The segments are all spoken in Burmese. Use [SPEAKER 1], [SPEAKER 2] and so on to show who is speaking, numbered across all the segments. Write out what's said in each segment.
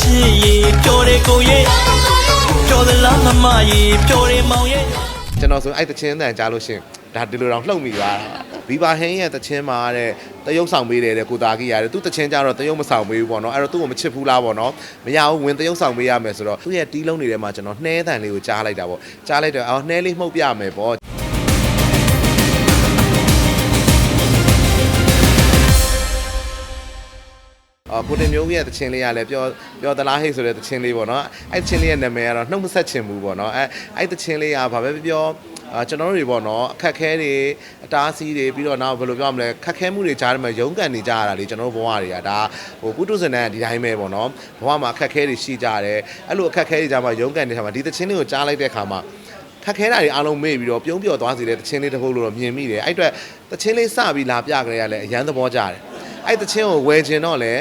[SPEAKER 1] ချစ်ရေပျော်တယ်ကိုရဲ့ပျော်သလားမမရေပျော်တယ်မောင်ရဲ့
[SPEAKER 2] ကျွန်တော်ဆိုအဲ့တချင်းတန်ကြားလို့ရှရင်ဒါဒီလိုတော့လှုပ်မိသွားတာဘီဘာဟင်းရဲ့တချင်းမှာတဲ့တရုပ်ဆောင်ပေးတယ်တဲ့ကိုတာကြီးရတယ်သူတချင်းကြတော့တရုပ်မဆောင်ပေးဘူးပေါ့နော်အဲ့တော့သူ့ကိုမချစ်ဘူးလားပေါ့နော်မရဘူးဝင်တရုပ်ဆောင်ပေးရမယ်ဆိုတော့သူ့ရဲ့တီးလုံးတွေထဲမှာကျွန်တော်နှဲတန်လေးကိုကြားလိုက်တာပေါ့ကြားလိုက်တော့အော်နှဲလေးမှုတ်ပြမယ်ပေါ့ ကိုတင်မျိုးရဲ့တခြင်းလေးကလည်းပြောပြောသလားဟိတ်ဆိုတဲ့တခြင်းလေးပေါ့နော်အဲ့တခြင်းလေးရဲ့နာမည်ကတော့နှုတ်မဆက်ချင်ဘူးပေါ့နော်အဲ့အဲ့တခြင်းလေးကဘာပဲပြောပြောအာကျွန်တော်တို့တွေပေါ့နော်အခက်ခဲတွေအတားအဆီးတွေပြီးတော့နောက်ဘယ်လိုပြောမလဲခက်ခဲမှုတွေကြားထဲမှာရုန်းကန်နေကြရတာလေကျွန်တော်တို့ဘဝတွေကဒါဟိုပုထုဇဉ်နဲ့ဒီတိုင်းပဲပေါ့နော်ဘဝမှာအခက်ခဲတွေရှိကြတယ်အဲ့လိုအခက်ခဲတွေကြားမှာရုန်းကန်နေတဲ့ခါမှာဒီတခြင်းလေးကိုကြားလိုက်တဲ့ခါမှာခက်ခဲတာတွေအားလုံးမေ့ပြီးတော့ပြုံးပြော်သွားစေတဲ့တခြင်းလေးတစ်ခုလို့တော့မြင်မိတယ်အဲ့အတွက်တခြင်းလေးစပြီးလာပြကြရလဲအရန်သဘောကျတယ်အဲ့တခြင်းကိုဝယ်ခြင်းတော့လေ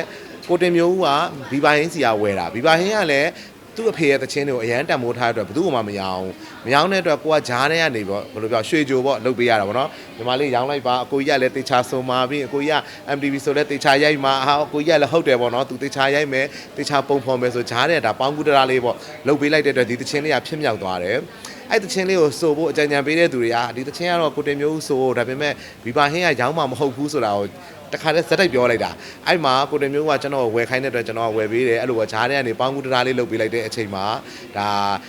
[SPEAKER 2] ကိုတင်မျိုးဦးကဘီဘာဟင်းစီကဝယ်တာဘီဘာဟင်းကလည်းသူ့အဖေရဲ့တခြင်းတွေကိုအရန်တန်မိုးထားတဲ့အတွက်ဘယ်သူမှမရအောင်မရောင်းတဲ့အတွက်ကိုကဂျားထဲကနေပေါ့ဘယ်လိုပြောရွှေကြိုပေါ့လုပ်ပေးရတာပေါ့နော်ညီမလေးရောင်းလိုက်ပါအကိုကြီးကလည်းတေချာဆုံมาပြီးအကိုကြီးက MTV ဆိုလည်းတေချာရိုက်မှာဟာအကိုကြီးကလည်းဟုတ်တယ်ပေါ့နော်သူတေချာရိုက်မယ်တေချာပုံဖော်မယ်ဆိုဂျားတဲ့ဒါပေါင်းကူတရာလေးပေါ့လုပ်ပေးလိုက်တဲ့အတွက်ဒီတခြင်းလေးကဖြစ်မြောက်သွားတယ်အဲ့တချင်းလေးကိုစိုးဖို့အကြံဉာဏ်ပေးတဲ့သူတွေကဒီတချင်းကတော့ကိုတင်မျိုးဦးစိုးဒါပေမဲ့ဘီဘာဟင်းကရောင်းမှမဟုတ်ဘူးဆိုတာကို တခါတည်းဇက်တိုက်ပြောလိုက်တာအဲ့မှာကိုတင်မျိုးကကျွန်တော်ကိုဝယ်ခိုင်းတဲ့အတွက်ကျွန်တော်ကဝယ်ပေးတယ်အဲ့လိုပဲဂျားထဲကနေပေါင်းကူတရာလေးလုပ်ပေးလိုက်တဲ့အချိန်မှာဒါ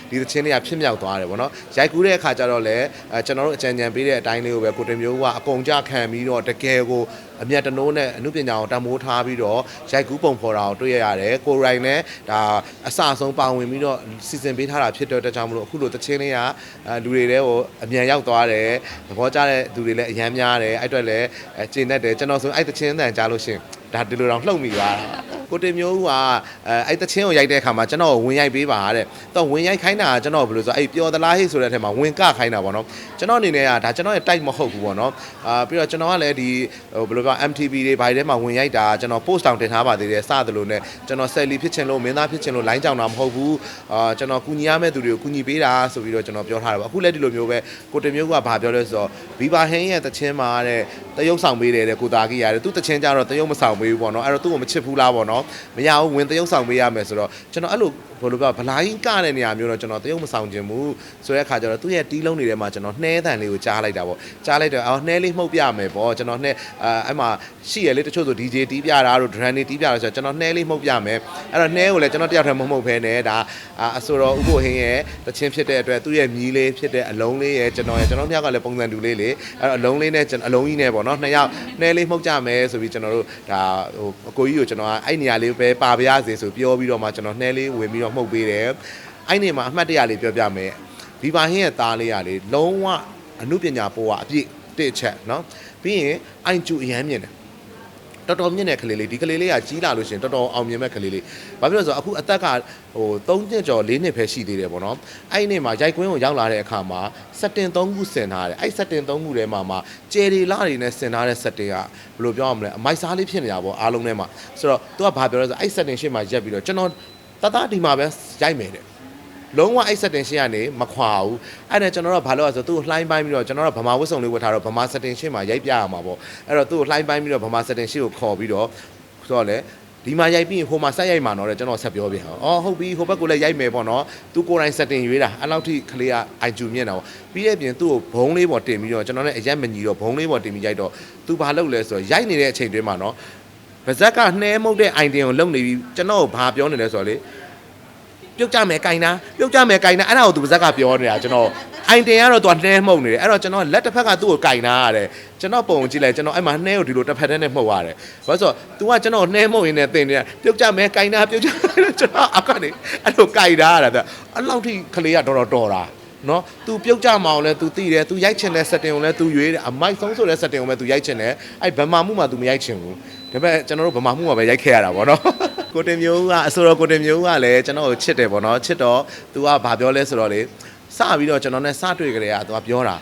[SPEAKER 2] ဒီတချင်းလေးကဖြစ်မြောက်သွားတယ်ဗောနော်ရိုက်ကူးတဲ့အခါကျတော့လည်းအဲကျွန်တော်တို့အကြံဉာဏ်ပေးတဲ့အတိုင်းလေးကိုပဲကိုတင်မျိုးကအကုန်ကြခံပြီးတော့တကယ်ကိုအမျက်တနိုးနဲ့အမှုပညာကိုတံမိုးထားပြီးတော့ရိုက်ကူးပုံဖော်တာကိုတွေ့ရရတယ်ကိုရိုင်းလည်းဒါအစအဆုံးပါဝင်ပြီးတော့စီစဉ်ပေးထားတာဖြစ်တဲ့အတွက်ကြောင့်မလို့အခုလိုတချင်းလေးကအဲလူတွေတဲကိုအမြန်ရောက်သွားတယ်သဘောကျတဲ့သူတွေလည်းအများများတယ်အဲ့အတွက်လည်းအဲကျင့်တတ်တယ်ကျွန်တော်ဆိုအဲ့တချင်းတန်ကြားလို့ရှရင်ဒါဒီလိုတော့လှုပ်မိသွားတာ ကိုတင်မျိုးကအဲအဲ့တချင်းကိုရိုက်တဲ့အခါမှာကျွန်တော်ကိုဝင်ရိုက်ပေးပါတဲ့တော့ဝင်ရိုက်ခိုင်းတာကကျွန်တော်ဘယ်လိုဆိုအဲ့ပျော်သလားဟိဆိုတဲ့အထက်မှာဝင်ကခိုင်းတာပေါ့နော်ကျွန်တော်အနေနဲ့ကဒါကျွန်တော်ရဲ့ type မဟုတ်ဘူးပေါ့နော်အာပြီးတော့ကျွန်တော်ကလည်းဒီဟိုဘယ်လိုပြော MTV တွေဘာတွေထဲမှာဝင်ရိုက်တာကျွန်တော် post တောင်တင်ထားပါသေးတယ်စသလိုနဲ့ကျွန်တော် selly ဖြစ်ချင်လို့မင်းသားဖြစ်ချင်လို့ line ကြောင်တာမဟုတ်ဘူးအာကျွန်တော်ကူညီရမယ့်သူတွေကိုကူညီပေးတာဆိုပြီးတော့ကျွန်တော်ပြောထားတယ်ပေါ့အခုလည်းဒီလိုမျိုးပဲကိုတင်မျိုးကဘာပြောလဲဆိုတော့ Viva ဟင်းရဲ့တချင်းမှာတဲ့တရုပ်ဆောင်ပေးတယ်တဲ့ကိုတာကြီးရတယ်သူတချင်းကြတော့တရုပ်မဆောင်ပေးဘူးပေါ့နော်အဲ့တော့သူ့ကိုမချစ်ဘူးလားပေါ့နော်မရဘူးဝင်တရုပ်ဆောင်ပေးရမယ်ဆိုတော့ကျွန်တော်အဲ့လိုဘယ်လိုပြောဗလာကြီးကတဲ့နေရာမျိုးတော့ကျွန်တော်တရုပ်မဆောင်ခြင်းဘူးဆိုတဲ့အခါကျတော့သူ့ရဲ့တီးလုံးတွေထဲမှာကျွန်တော်နှဲတန်လေးကိုကြားလိုက်တာပေါ့ကြားလိုက်တော့အော်နှဲလေးမှုတ်ပြမယ်ပေါ့ကျွန်တော်နှဲအဲအဲ့မှာရှိရလေတချို့ဆို DJ တီးပြတာတို့ drum တွေတီးပြတာဆိုတော့ကျွန်တော်နှဲလေးမှုတ်ပြမယ်အဲ့တော့နှဲကိုလည်းကျွန်တော်တယောက်တည်းမမှုတ်ဖဲနဲ့ဒါအာအဆိုတော်ဥပိုဟင်းရဲ့တချင်းဖြစ်တဲ့အတွက်သူ့ရဲ့မြီးလေးဖြစ်တဲ့အလုံးလေးရဲ့ကျွန်တော်ရဲ့ကျွန်တော်နှစ်ယောက်ကလည်းပုံစံတူလေးလေအဲ့တော့အလုံးလေးနဲ့ကျွန်တော်အလုံးကြီးနဲ့ပေါ့နော်နှစ်ယောက်နှဲလေးမှုတ်ကြမယ်ဆိုပြီးကျွန်တော်တို့ဒါဟိုအကိုကြီးကိုကျွန်တော်ကအဲ့နေရာလေးပဲပါပါရစေဆိုပြောပြီးတော့မှကျွန်တော်နှဲလေးဝင်ပြီးတော့မှုတ်ပေးတယ်အဲ့နေမှာအမှတ်တရလေးပြောပြမယ်ဒီပါဟင်းရဲ့သားလေးကလေလုံးဝအမှုပညာပိုးကအပြည့်တစ်ချက်နော်ပြီးရင်အိုင်ကျူအရမ်းမြင်တယ် တော်တော်မြင့်တဲ့ကလေးလေးဒီကလေးလေးကကြီးလာလို့ရှရင်တော်တော်အောင်မြင်မဲ့ကလေးလေးဘာဖြစ်လို့လဲဆိုတော့အခုအသက်ကဟို3နှစ်ကျော်4နှစ်ပဲရှိသေးတယ်ပေါ့နော်အဲ့ဒီနေ့မှာရိုက်ကွင်းကိုရောက်လာတဲ့အခါမှာစက်တင်3ခုဆင်ထားတယ်အဲ့စက်တင်3ခုထဲမှာမှာကျယ်ရီလာတွေနဲ့ဆင်ထားတဲ့စက်တင်ကဘယ်လိုပြောရမလဲအမိုက်စားလေးဖြစ်နေတာပေါ့အားလုံးထဲမှာဆိုတော့ तू ကဘာပြောလဲဆိုတော့အဲ့စက်တင်ရှေ့မှာရက်ပြီးတော့ကျွန်တော်တသားဒီမှာပဲရိုက်မယ်တဲ့ လုံးဝအဲ့ setting ရှင်းကနေမခွာဘူးအဲ့ဒါကျွန်တော်တို့ဘာလို့လဲဆိုတော့သူ့ကိုလှိုင်းပိုင်းပြီးတော့ကျွန်တော်တို့ဗမာဝတ်စုံလေးဝတ်ထားတော့ဗမာ setting ရှင်းမှာရိုက်ပြရမှာပေါ့အဲ့တော့သူ့ကိုလှိုင်းပိုင်းပြီးတော့ဗမာ setting ရှင်းကိုခေါ်ပြီးတော့ဆိုတော့လေဒီမှာရိုက်ပြီးရင်ဟိုမှာဆက်ရိုက်မှာတော့တဲ့ကျွန်တော်ဆက်ပြောပြအောင်အော်ဟုတ်ပြီဟိုဘက်ကိုလည်းရိုက်မယ်ပေါ့နော်သူကိုယ်တိုင် setting ရွေးတာအဲ့လောက်ထိကလေးက IQ မြင့်တာပေါ့ပြီးတဲ့ပြင်သူ့ကိုဘုံလေးပေါ်တင်ပြီးတော့ကျွန်တော်လည်းအရက်မညီတော့ဘုံလေးပေါ်တင်ပြီးရိုက်တော့သူဘာလုပ်လဲဆိုတော့ရိုက်နေတဲ့အချိန်တွင်းမှာနော်ဗဇက်ကနှဲမှုတ်တဲ့ idea ကိုလုပ်နေပြီးကျွန်တော်ကိုဘာပြောနေလဲဆိုတော့လေ ပြုတ်ကြမယ်ကင်တာပြုတ်ကြမယ်ကင်တာအဲ့ဒါကိုသူပါဇက်ကပြောနေတာကျွန်တော်အိုင်တင်ကတော့သူကနှဲမှုန်နေတယ်အဲ့တော့ကျွန်တော်လက်တစ်ဖက်ကသူ့ကိုကင်တာရတယ်ကျွန်တော်ပုံကြည့်လိုက်ကျွန်တော်အဲ့မှာနှဲကိုဒီလိုတစ်ဖက်တည်းနဲ့မှုတ်ရတယ်ဘာလို့ဆိုတော့ तू ကကျွန်တော်နှဲမှုန်ရင်းနဲ့တင်နေတာပြုတ်ကြမယ်ကင်တာပြုတ်ကြမယ်ကျွန်တော်အောက်ကနေအဲ့လိုကင်တာရတာအဲ့လောက်ထိကလေးကတော်တော်တော်တာ နော် तू ပြုတ်ကြမအောင်လဲ तू သိတယ် तू ရိုက်ချင်တဲ့ setting ကိုလဲ तू ရွေးတယ်အမိုက်ဆုံးဆိုတဲ့ setting ကိုပဲ तू ရိုက်ချင်တယ်အဲ့ဗမာမှုမှာ तू မရိုက်ချင်ဘူးဒါပေမဲ့ကျွန်တော်တို့ဗမာမှုမှာပဲရိုက်ခဲ့ရတာဗောနော် ကိုတင်မျိုးကအဆိုတော့ကိုတင်မျိုးကလည်းကျွန်တော်ကိုချစ်တယ်ဗောနော်ချစ်တော့ तू ကဘာပြောလဲဆိုတော့လေစပြီးတော့ကျွန်တော်နဲ့စတွေ့ကြတဲ့က तू ကပြောတာ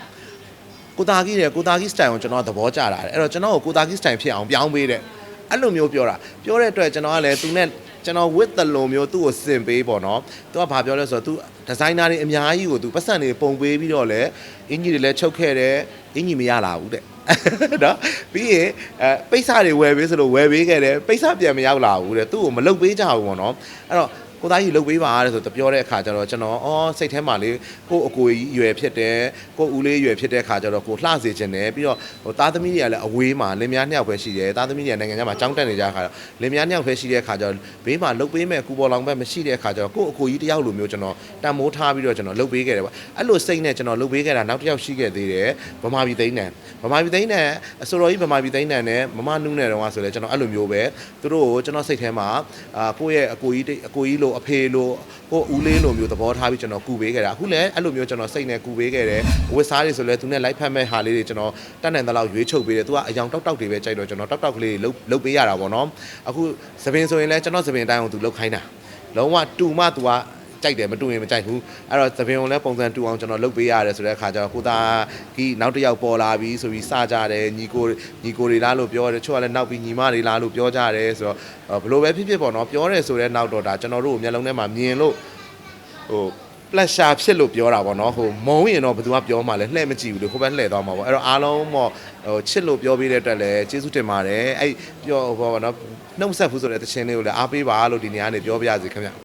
[SPEAKER 2] ကိုတာကြီးတယ်ကိုတာကြီး style ကိုကျွန်တော်ကသဘောကျတာတယ်အဲ့တော့ကျွန်တော်ကိုကိုတာကြီး style ဖြစ်အောင်ပြောင်းပေးတယ်အဲ့လိုမျိုးပြောတာပြောတဲ့အတွက်ကျွန်တော်ကလည်း तू နဲ့ ကျွန်တော် with the လုံမျိုးသူ့ကိုစင်ပေးပေါ့နော်သူကဘာပြောလဲဆိုတော့သူဒီဇိုင်နာတွေအများကြီးကိုသူပတ်စံတွေပုံပေးပြီးတော့လဲအင်ကြီးတွေလည်းချုပ်ခဲ့တယ်အင်ကြီးမရလာဘူးတဲ့နော်ပြီးရင်အဲပိတ်စတွေဝယ်ပေးဆိုလို့ဝယ်ပေးခဲ့တယ်ပိတ်စပြန်မရောက်လာဘူးတဲ့သူ့ကိုမလုတ်ပေးကြဘူးပေါ့နော်အဲ့တော့ ကိုသားကြီးလုတ်ပေးပါတဲ့ဆိုတော့ပြောတဲ့အခါကျတော့ကျွန်တော်အော်စိတ်ထဲမှာလေကို့အကိုကြီးရွယ်ဖြစ်တယ်ကို့ဦးလေးရွယ်ဖြစ်တဲ့အခါကျတော့ကိုလှစေခြင်းတယ်ပြီးတော့ဟိုသားသမီးတွေကလည်းအဝေးမှာလင်မယားနှစ်ယောက်ပဲရှိတယ်သားသမီးတွေကနိုင်ငံခြားမှာကြောင်းတက်နေကြအခါတော့လင်မယားနှစ်ယောက်ပဲရှိတဲ့အခါကျတော့ဘေးမှာလုတ်ပေးမဲ့ကူပေါ်လောင်ဘက်မရှိတဲ့အခါကျတော့ကို့အကိုကြီးတယောက်လိုမျိုးကျွန်တော်တန်မိုးထားပြီးတော့ကျွန်တော်လုတ်ပေးခဲ့တယ်ပေါ့အဲ့လိုစိတ်နဲ့ကျွန်တော်လုတ်ပေးခဲ့တာနောက်တစ်ယောက်ရှိခဲ့သေးတယ်ဗမာပြည်သိန်းတန်ဗမာပြည်သိန်းတန်အစိုးရကြီးဗမာပြည်သိန်းတန်နဲ့မမနုနဲ့တော့ဆိုလဲကျွန်တော်အဲ့လိုမျိုးပဲသူတို့ကိုကျွန်တော်စိတ်ထဲမှာအာကိုယ့်ရဲ့အကိုကြီးတိအကိုကြီးလိုအဖေလိုကိုယ့်ဦးလေးလိုမျိုးသဘောထားပြီးကျွန်တော်ကူပေးခဲ့တာအခုလည်းအဲ့လိုမျိုးကျွန်တော်စိတ်နဲ့ကူပေးခဲ့တယ်ဝစ်စားတွေဆိုလဲသူနဲ့လိုက်ဖက်မဲ့ဟာလေးတွေကျွန်တော်တတ်နိုင်တဲ့လောက်ရွေးချုပ်ပေးတယ်သူကအယောင်တောက်တောက်တွေပဲကြိုက်တော့ကျွန်တော်တောက်တောက်ကလေးတွေလှုပ်လှုပ်ပေးရတာပေါ့နော်အခုသပင်ဆိုရင်လည်းကျွန်တော်သပင်တိုင်းအောင်သူလှုပ်ခိုင်းတာလုံးဝတူမသူက ကြိုက်တယ်မတူရင်မကြိုက်ဘူးအဲ့တော့သပင်ကိုလည်းပုံစံတူအောင်ကျွန်တော်လုပ်ပေးရတယ်ဆိုတဲ့အခါကျတော့ကိုသားကြီးနောက်တစ်ယောက်ပေါ်လာပြီဆိုပြီးစကြတယ်ညီကိုညီကိုတွေလားလို့ပြောတယ်တချို့ကလည်းနောက်ပြီးညီမတွေလားလို့ပြောကြတယ်ဆိုတော့အော်ဘယ်လိုပဲဖြစ်ဖြစ်ပေါ့နော်ပြောတယ်ဆိုတဲ့နောက်တော့ဒါကျွန်တော်တို့ကိုမျက်လုံးထဲမှာမြင်လို့ဟို pleasure ဖြစ်လို့ပြောတာပေါ့နော်ဟိုမုံရင်တော့ဘယ်သူကပြောမှလဲလှည့်မကြည့်ဘူးလို့ဟိုဘက်လှည့်သွားမှာပေါ့အဲ့တော့အားလုံးပေါ့ဟိုချစ်လို့ပြောပေးတဲ့အတွက်လည်းကျေးဇူးတင်ပါတယ်အဲ့ပြောဟိုပေါ့နော်နှုတ်ဆက်ဘူးဆိုတဲ့တခြင်းလေးကိုလည်းအားပေးပါလို့ဒီနေရာကနေပြောပြရစီခင်ဗျ